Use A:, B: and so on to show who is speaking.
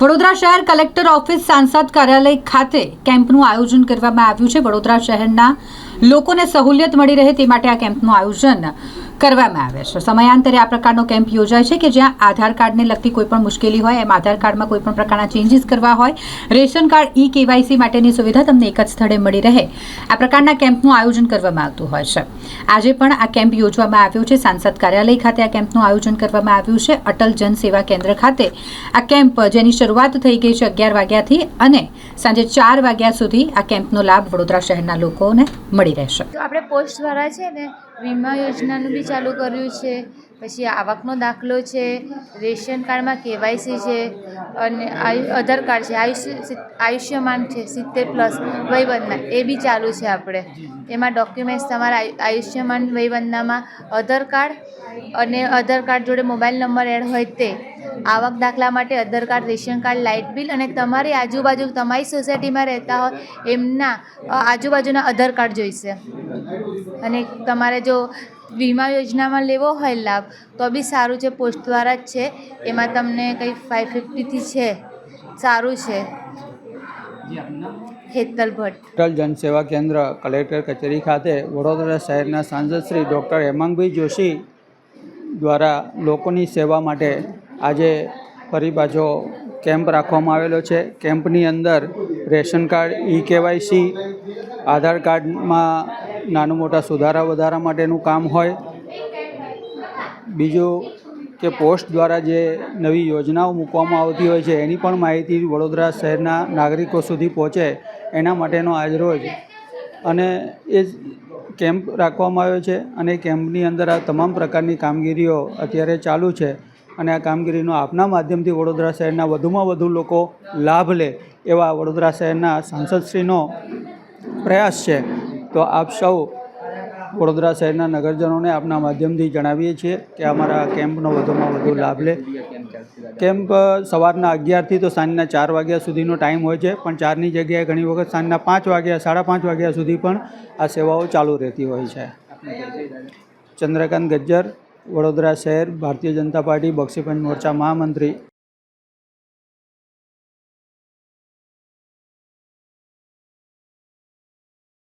A: વડોદરા શહેર collector office સાંસદ કાર્યાલય ખાતે કેમ્પનું આયોજન કરવામાં આવ્યું છે. વડોદરા શહેરના લોકોને સહુલિયત મળી રહે તે માટે આ કેમ્પનું આયોજન કરવામાં આવે છે. સમયાંતરે આ પ્રકારનો કેમ્પ યોજાય છે કે જ્યાં આધાર કાર્ડને લગતી કોઈ પણ મુશ્કેલી હોય, એમ આધાર કાર્ડમાં કોઈ પણ પ્રકારના ચેન્જીસ કરવા હોય, રેશન કાર્ડ ઈ કેવાયસી માટેની સુવિધા તમને એક જ સ્થળે મળી રહે. આ પ્રકારના કેમ્પનું આયોજન કરવામાં આવતું હોય છે. આજે પણ આ કેમ્પ યોજવામાં આવ્યો છે. સાંસદ કાર્યાલય ખાતે આ કેમ્પનું આયોજન કરવામાં આવ્યું છે. અટલ જન સેવા કેન્દ્ર ખાતે આ કેમ્પ, જેની શરૂઆત થઈ ગઈ છે અગિયાર વાગ્યાથી અને સાંજે ચાર વાગ્યા સુધી આ કેમ્પનો લાભ વડોદરા શહેરના લોકોને મળી રહેશે.
B: તો આપણે પોસ્ટ દ્વારા છે ને વીમા યોજનાનું બી ચાલુ કર્યું છે. પછી આવકનો દાખલો છે, રેશન કાર્ડમાં કેવાયસી છે અને આધાર કાર્ડ છે આયુષ્ય આયુષ્યમાન છે, સિત્તેર પ્લસ વયવંદના, એ બી ચાલુ છે આપણે. એમાં ડોક્યુમેન્ટ્સ તમારા આયુ- આયુષ્યમાન વયવંદનામાં આધાર કાર્ડ અને આધાર કાર્ડ જોડે મોબાઈલ નંબર એડ હોય તે. આવક દાખલા માટે Aadhaar card, ration card, light bill અને તમારી આજુબાજુ, તમારી સોસાયટીમાં રહેતા હોય એમના આજુબાજુના આધાર કાર્ડ જોઈશે. અને તમારે જો વીમા યોજનામાં લેવો હોય લાભ તો બી સારું છે, પોસ્ટ દ્વારા જ છે. એમાં તમને કંઈ ફાઇવ ફિફ્ટીથી છે, સારું છે. હેતલ ભટ્ટ.
C: અટલ જનસેવા કેન્દ્ર, કલેક્ટર કચેરી ખાતે વડોદરા શહેરના સાંસદ શ્રી ડૉક્ટર હેમાંગભાઈ જોશી દ્વારા લોકોની સેવા માટે આજે ફરી પાછો કેમ્પ રાખવામાં આવેલો છે. કેમ્પની અંદર ration card, e KYC, Aadhaar કાર્ડમાં નાનું મોટા સુધારા વધારા માટેનું કામ હોય. બીજું કે પોસ્ટ દ્વારા જે નવી યોજનાઓ મૂકવામાં આવતી હોય છે, એની પણ માહિતી વડોદરા શહેરના નાગરિકો સુધી પહોંચે, એના માટેનો આજરોજ અને એ જ કેમ્પ રાખવામાં આવ્યો છે અને કેમ્પની અંદર આ તમામ પ્રકારની કામગીરીઓ અત્યારે ચાલુ છે અને આ કામગીરીનો આપના માધ્યમથી વડોદરા શહેરના વધુમાં વધુ લોકો લાભ લે એવા વડોદરા શહેરના સાંસદશ્રીનો પ્રયાસ છે. તો આપ સૌ વડોદરા શહેરના નગરજનોને આપના માધ્યમથી જણાવીએ છીએ કે અમારા કેમ્પનો વધુમાં વધુ લાભ લે. કેમ્પ સવારના અગિયારથી તો સાંજના ચાર વાગ્યા સુધીનો ટાઈમ હોય છે, પણ ચારની જગ્યાએ ઘણી વખત સાંજના પાંચ વાગ્યા, સાડા પાંચ વાગ્યા સુધી પણ આ સેવાઓ ચાલુ રહેતી હોય છે. ચંદ્રકાંત ગજ્જર, વડોદરા શહેર, ભારતીય જનતા પાર્ટી બક્ષીપંચ મોરચા મહામંત્રી.